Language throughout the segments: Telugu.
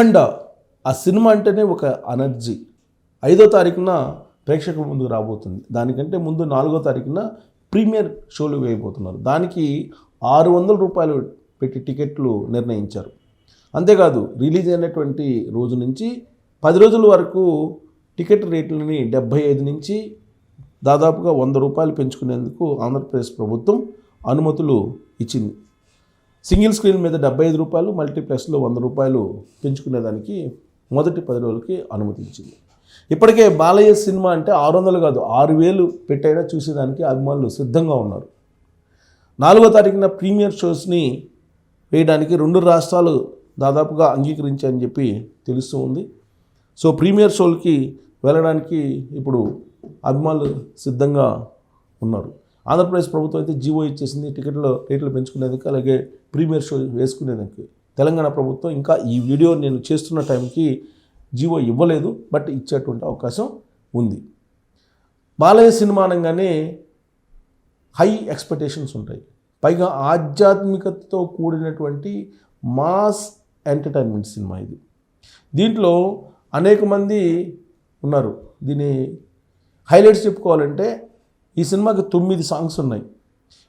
అఖండ. ఆ సినిమా అంటేనే ఒక ఎనర్జీ. ఐదో తారీఖున ప్రేక్షకుల ముందుకు రాబోతుంది. దానికంటే ముందు నాలుగో తారీఖున ప్రీమియర్ షోలు వేయబోతున్నారు. దానికి ఆరు వందల రూపాయలు పెట్టి టికెట్లు నిర్ణయించారు. అంతేకాదు రిలీజ్ అయినటువంటి రోజు నుంచి పది రోజుల వరకు టికెట్ రేట్లని డెబ్భై ఐదు నుంచి దాదాపుగా వంద రూపాయలు పెంచుకునేందుకు ఆంధ్రప్రదేశ్ ప్రభుత్వం అనుమతులు ఇచ్చింది. సింగిల్ స్క్రీన్ మీద డెబ్బై ఐదు రూపాయలు మల్టీప్లెక్స్లో వంద రూపాయలు పెంచుకునేదానికి మొదటి పది రోజులకి అనుమతించింది. ఇప్పటికే బాలయ్య సినిమా అంటే ఆరు వందలు కాదు ఆరు వేలు పెట్టైనా చూసేదానికి అభిమానులు సిద్ధంగా ఉన్నారు. నాలుగో తారీఖున ప్రీమియర్ షోస్ని వేయడానికి రెండు రాష్ట్రాలు దాదాపుగా అంగీకరించాయని చెప్పి తెలుస్తూ ఉంది. సో ప్రీమియర్ షోలకి వెళ్ళడానికి ఇప్పుడు అభిమానులు సిద్ధంగా ఉన్నారు. ఆంధ్రప్రదేశ్ ప్రభుత్వం అయితే జీవో ఇచ్చేసింది టికెట్లు రేట్లు పెంచుకునేందుకు అలాగే ప్రీమియర్ షో వేసుకునేందుకు. తెలంగాణ ప్రభుత్వం ఇంకా ఈ వీడియో నేను చేస్తున్న టైంకి జీవో ఇవ్వలేదు బట్ ఇచ్చేటువంటి అవకాశం ఉంది. బాలయ్య సినిమా అనగానే హై ఎక్స్పెక్టేషన్స్ ఉంటాయి. పైగా ఆధ్యాత్మికతతో కూడినటువంటి మాస్ ఎంటర్టైన్మెంట్ సినిమా ఇది. దీంట్లో అనేక మంది ఉన్నారు. దీని హైలైట్స్ చెప్పుకోవాలంటే ఈ సినిమాకి తొమ్మిది సాంగ్స్ ఉన్నాయి.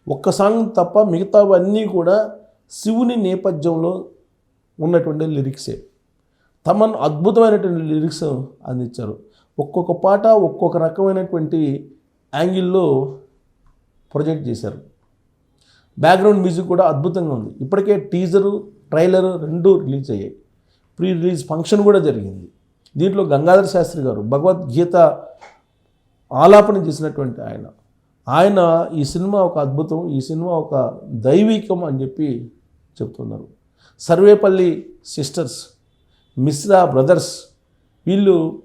ఒక్క సాంగ్ తప్ప మిగతావన్నీ కూడా శివుని నేపథ్యంలో ఉన్నటువంటి లిరిక్సే తమన్ అద్భుతమైనటువంటి లిరిక్స్ అందించారు. ఒక్కొక్క పాట ఒక్కొక్క రకమైనటువంటి యాంగిల్లో ప్రొజెక్ట్ చేశారు. బ్యాక్గ్రౌండ్ మ్యూజిక్ కూడా అద్భుతంగా ఉంది. ఇప్పటికే టీజరు ట్రైలర్ రెండు రిలీజ్ అయ్యాయి. ప్రీ రిలీజ్ ఫంక్షన్ కూడా జరిగింది. దీంట్లో గంగాధర శాస్త్రి గారు భగవద్గీత ఆలాపన చేసినటువంటి ఆయన. ఆయన ఈ సినిమా ఒక అద్భుతం ఈ సినిమా ఒక దైవికం అని చెప్పి చెప్తున్నారు. సర్వేపల్లి సిస్టర్స్ మిశ్రా బ్రదర్స్ వీళ్ళు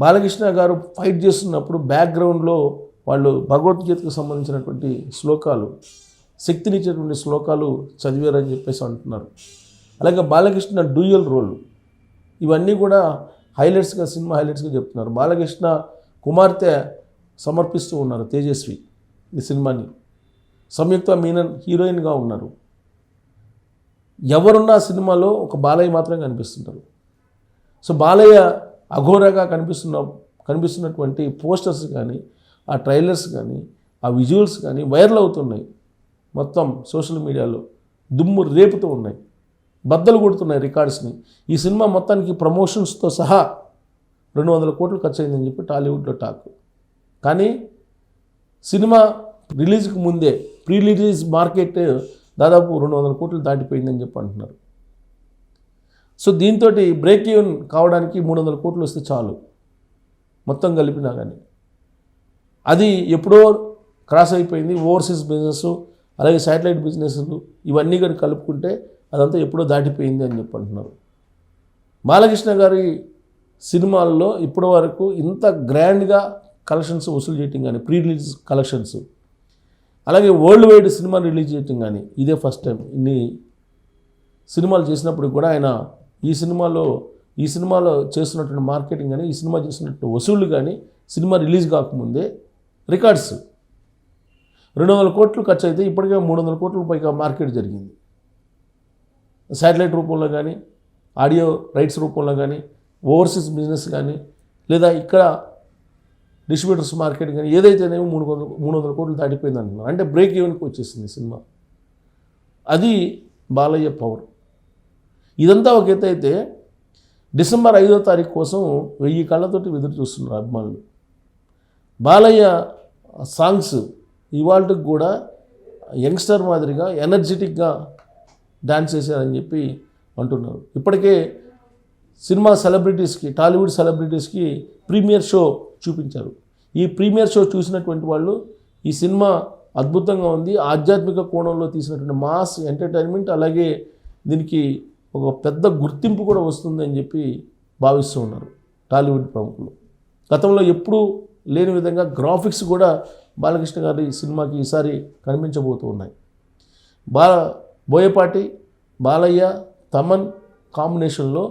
బాలకృష్ణ గారు ఫైట్ చేస్తున్నప్పుడు బ్యాక్గ్రౌండ్లో వాళ్ళు భగవద్గీతకు సంబంధించినటువంటి శ్లోకాలు శక్తినిచ్చేటువంటి శ్లోకాలు చదివారని చెప్పేసి అంటున్నారు. అలాగే బాలకృష్ణ డ్యూయల్ రోల్ ఇవన్నీ కూడా హైలైట్స్గా సినిమా హైలైట్స్గా చెప్తున్నారు. బాలకృష్ణ కుమార్తె సమర్పిస్తూ ఉన్నారు తేజస్వి ఈ సినిమాని. సంయుక్త మీనన్ హీరోయిన్గా ఉన్నారు. ఎవరున్న సినిమాలో ఒక బాలయ్య మాత్రం కనిపిస్తుంటారు. సో బాలయ్య అఘోరగా కనిపిస్తున్న కనిపిస్తున్నటువంటి పోస్టర్స్ కానీ ఆ ట్రైలర్స్ కానీ ఆ విజువల్స్ కానీ వైరల్ అవుతున్నాయి. మొత్తం సోషల్ మీడియాలో దుమ్ము రేపుతూ ఉన్నాయి. బద్దలు కొడుతున్నాయి రికార్డ్స్ని. ఈ సినిమా మొత్తానికి ప్రమోషన్స్తో సహా రెండు వందల కోట్లు ఖర్చు అయిందని చెప్పి టాలీవుడ్లో టాక్. కానీ సినిమా రిలీజ్కి ముందే ప్రీ రిలీజ్ మార్కెట్ దాదాపు రెండు వందల కోట్లు దాటిపోయిందని చెప్పి అంటున్నారు. సో దీంతో బ్రేక్ ఈవెన్ కావడానికి మూడు వందల కోట్లు వస్తే చాలు. మొత్తం కలిపినా కానీ అది ఎప్పుడో క్రాస్ అయిపోయింది ఓవర్సీస్ బిజినెస్ అలాగే శాటిలైట్ బిజినెస్లు ఇవన్నీ కానీ కలుపుకుంటే అదంతా ఎప్పుడో దాటిపోయింది అని చెప్పి అంటున్నారు. బాలకృష్ణ గారి సినిమాల్లో ఇప్పటి వరకు ఇంత గ్రాండ్గా కలెక్షన్స్ వసూలు చేయటం కానీ ప్రీ రిలీజ్ కలెక్షన్స్. అలాగే వరల్డ్ వైడ్ సినిమా రిలీజ్ చేయటం కానీ ఇదే ఫస్ట్ టైం ఇన్ని సినిమాలు చేసినప్పుడు కూడా ఆయన ఈ సినిమాలో ఈ సినిమాలో చేస్తున్నటువంటి మార్కెటింగ్ కానీ ఈ సినిమా చేస్తున్నట్టు వసూళ్ళు కానీ సినిమా రిలీజ్ కాకముందే రికార్డ్స్ రెండు వందల కోట్లు ఖర్చు అయితే ఇప్పటికే మూడు వందల కోట్ల పైగా మార్కెట్ జరిగింది. శాటిలైట్ రూపంలో కానీ ఆడియో రైట్స్ రూపంలో కానీ ఓవర్సీస్ బిజినెస్ కానీ లేదా ఇక్కడ డిస్ట్రిబ్యూటర్స్ మార్కెట్ కానీ ఏదైతేనేమో మూడు వందల మూడు వందల కోట్లు దాటిపోయింది అంటున్నారు అంటే బ్రేక్ ఈవెన్కి వచ్చేసింది సినిమా. అది బాలయ్య పవర్. ఇదంతా ఒక ఎత్తు అయితే డిసెంబర్ ఐదో తారీఖు కోసం వెయ్యి కళ్ళతోటి ఎదురు చూస్తున్నారు అభిమానులు. బాలయ్య సాంగ్స్ ఇవాళకి కూడా యంగ్స్టర్ మాదిరిగా ఎనర్జెటిక్గా డ్యాన్స్ చేశారని చెప్పి అంటున్నారు. ఇప్పటికే సినిమా సెలబ్రిటీస్కి టాలీవుడ్ సెలబ్రిటీస్కి ప్రీమియర్ షో చూపించారు. ఈ ప్రీమియర్ షో చూసినటువంటి వాళ్ళు ఈ సినిమా అద్భుతంగా ఉంది. ఆధ్యాత్మిక కోణంలో తీసినటువంటి మాస్ ఎంటర్టైన్మెంట్ అలాగే దీనికి ఒక పెద్ద గుర్తింపు కూడా వస్తుంది అని చెప్పి భావిస్తూ ఉన్నారు టాలీవుడ్ ప్రముఖులు. గతంలో ఎప్పుడూ లేని విధంగా గ్రాఫిక్స్ కూడా బాలకృష్ణ గారి సినిమాకి ఈసారి కనిపించబోతూ ఉన్నాయి. బాల బోయపాటి బాలయ్య తమన్ కాంబినేషన్లో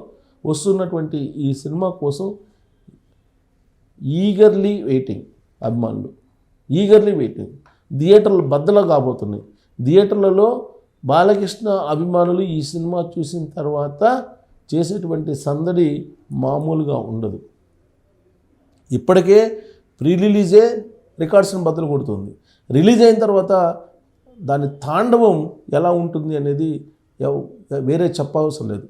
వస్తున్నటువంటి ఈ సినిమా కోసం ఈగర్లీ వెయిటింగ్ అభిమానులు. Eagerly waiting. థియేటర్లు బద్దలు కాబోతున్నాయి. థియేటర్లలో బాలకృష్ణ అభిమానులు ఈ సినిమా చూసిన తర్వాత చేసేటువంటి సందడి మామూలుగా ఉండదు. ఇప్పటికే ప్రీ రిలీజే రికార్డ్స్ని బద్దలు కొడుతుంది. రిలీజ్ అయిన తర్వాత దాని తాండవం ఎలా ఉంటుంది అనేది వేరే చెప్పవసరం లేదు.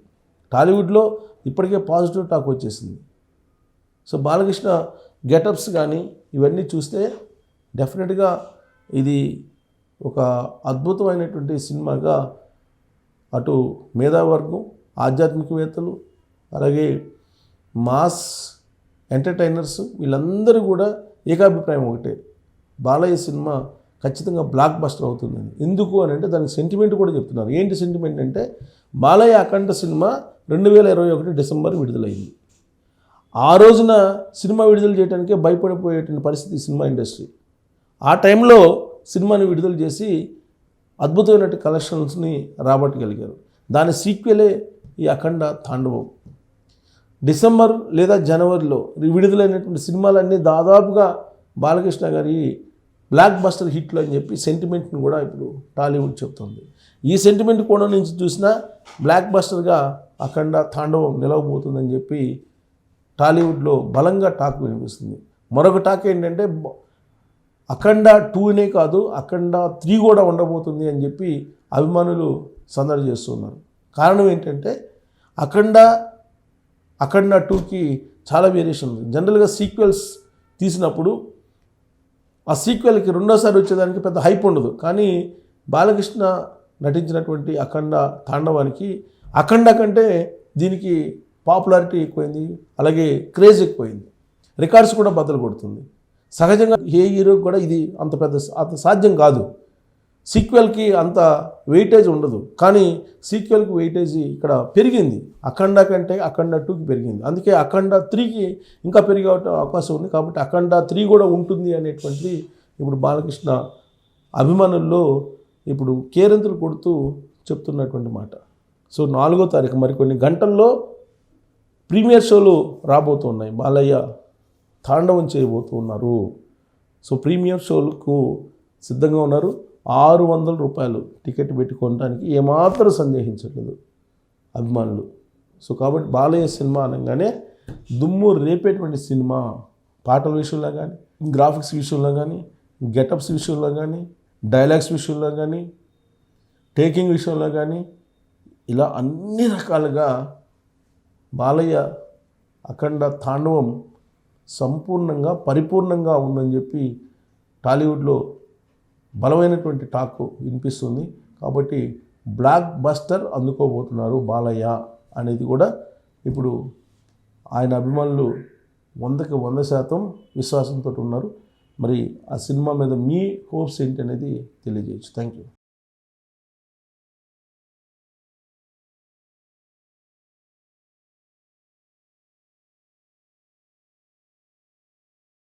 టాలీవుడ్లో ఇప్పటికే పాజిటివ్ టాక్ వచ్చేసింది. సో బాలకృష్ణ గెటప్స్ కానీ ఇవన్నీ చూస్తే డెఫినెట్గా ఇది ఒక అద్భుతమైనటువంటి సినిమాగా అటు మేధావర్గం ఆధ్యాత్మికవేత్తలు అలాగే మాస్ ఎంటర్టైనర్స్ వీళ్ళందరూ కూడా ఏకాభిప్రాయం ఒకటే. బాలయ్య సినిమా ఖచ్చితంగా బ్లాక్ బస్టర్ అవుతుందని. ఎందుకు అని అంటే దానికి సెంటిమెంట్ కూడా చెప్తున్నారు. ఏంటి సెంటిమెంట్ అంటే బాలయ్య అఖండ సినిమా రెండు వేల ఇరవై ఒకటి డిసెంబర్ విడుదలైంది. ఆ రోజున సినిమా విడుదల చేయడానికే భయపడిపోయేటువంటి పరిస్థితి సినిమా ఇండస్ట్రీ. ఆ టైంలో సినిమాని విడుదల చేసి అద్భుతమైనటువంటి కలెక్షన్స్ని రాబట్టగలిగారు. దాని సీక్వెలే ఈ అఖండ తాండవం. డిసెంబర్ లేదా జనవరిలో విడుదలైనటువంటి సినిమాలన్నీ దాదాపుగా బాలకృష్ణ గారి బ్లాక్ బస్టర్ హిట్లు అని చెప్పి సెంటిమెంట్ని కూడా ఇప్పుడు టాలీవుడ్ చెప్తుంది. ఈ సెంటిమెంట్ కోణం నుంచి చూసినా బ్లాక్ బస్టర్గా అఖండ తాండవం నిలవబోతుందని చెప్పి టాలీవుడ్లో బలంగా టాక్ వినిపిస్తుంది. మరొక టాక్ ఏంటంటే అఖండ టూనే కాదు అఖండ త్రీ కూడా ఉండబోతుంది అని చెప్పి అభిమానులు సందడి చేస్తున్నారు. కారణం ఏంటంటే అఖండ అఖండ టూకి చాలా వేరియేషన్ ఉంది. జనరల్గా సీక్వెల్స్ తీసినప్పుడు ఆ సీక్వెల్కి రెండోసారి వచ్చేదానికి పెద్ద హైప్ ఉండదు. కానీ బాలకృష్ణ నటించినటువంటి అఖండ తాండవానికి అఖండ కంటే దీనికి పాపులారిటీ ఎక్కువైంది అలాగే క్రేజ్ ఎక్కువైంది. రికార్డ్స్ కూడా బద్దలు కొడుతుంది. సహజంగా ఏ హీరోకి కూడా ఇది అంత పెద్ద అంత సాధ్యం కాదు. సీక్వెల్కి అంత వెయిటేజ్ ఉండదు. కానీ సీక్వెల్కి వెయిటేజ్ ఇక్కడ పెరిగింది. అఖండ కంటే అఖండ టూకి పెరిగింది. అందుకే అఖండ త్రీకి ఇంకా పెరిగే అవకాశం ఉంది. కాబట్టి అఖండ త్రీ కూడా ఉంటుంది అనేటువంటిది ఇప్పుడు బాలకృష్ణ అభిమానుల్లో ఇప్పుడు కేరింతలు కొడుతూ చెప్తున్నటువంటి మాట. సో నాలుగో తారీఖు మరికొన్ని గంటల్లో ప్రీమియర్ షోలు రాబోతున్నాయి. బాలయ్య తాండవం చేయబోతూ ఉన్నారు సో ప్రీమియర్ షోలకు సిద్ధంగా ఉన్నారు. ఆరు వందల రూపాయలు టికెట్ పెట్టుకోవడానికి ఏమాత్రం సందేహించట్లేదు అభిమానులు. సో కాబట్టి బాలయ్య సినిమా అనగానే దుమ్ము రేపేటువంటి సినిమా. పాటల విషయంలో కానీ గ్రాఫిక్స్ విషయంలో కానీ గెటప్స్ విషయంలో కానీ డైలాగ్స్ విషయంలో కానీ టేకింగ్ విషయంలో కానీ ఇలా అన్ని రకాలుగా బాలయ్య అఖండ తాండవం సంపూర్ణంగా పరిపూర్ణంగా ఉందని చెప్పి టాలీవుడ్లో బలమైనటువంటి టాక్ వినిపిస్తుంది. కాబట్టి బ్లాక్ బస్టర్ అందుకోబోతున్నారు బాలయ్య అనేది కూడా. ఇప్పుడు ఆయన అభిమానులు వందకి వంద శాతం విశ్వాసంతో ఉన్నారు. మరి ఆ సినిమా మీద మీ హోప్స్ ఏంటి అనేది తెలియజేయచ్చు. Thank you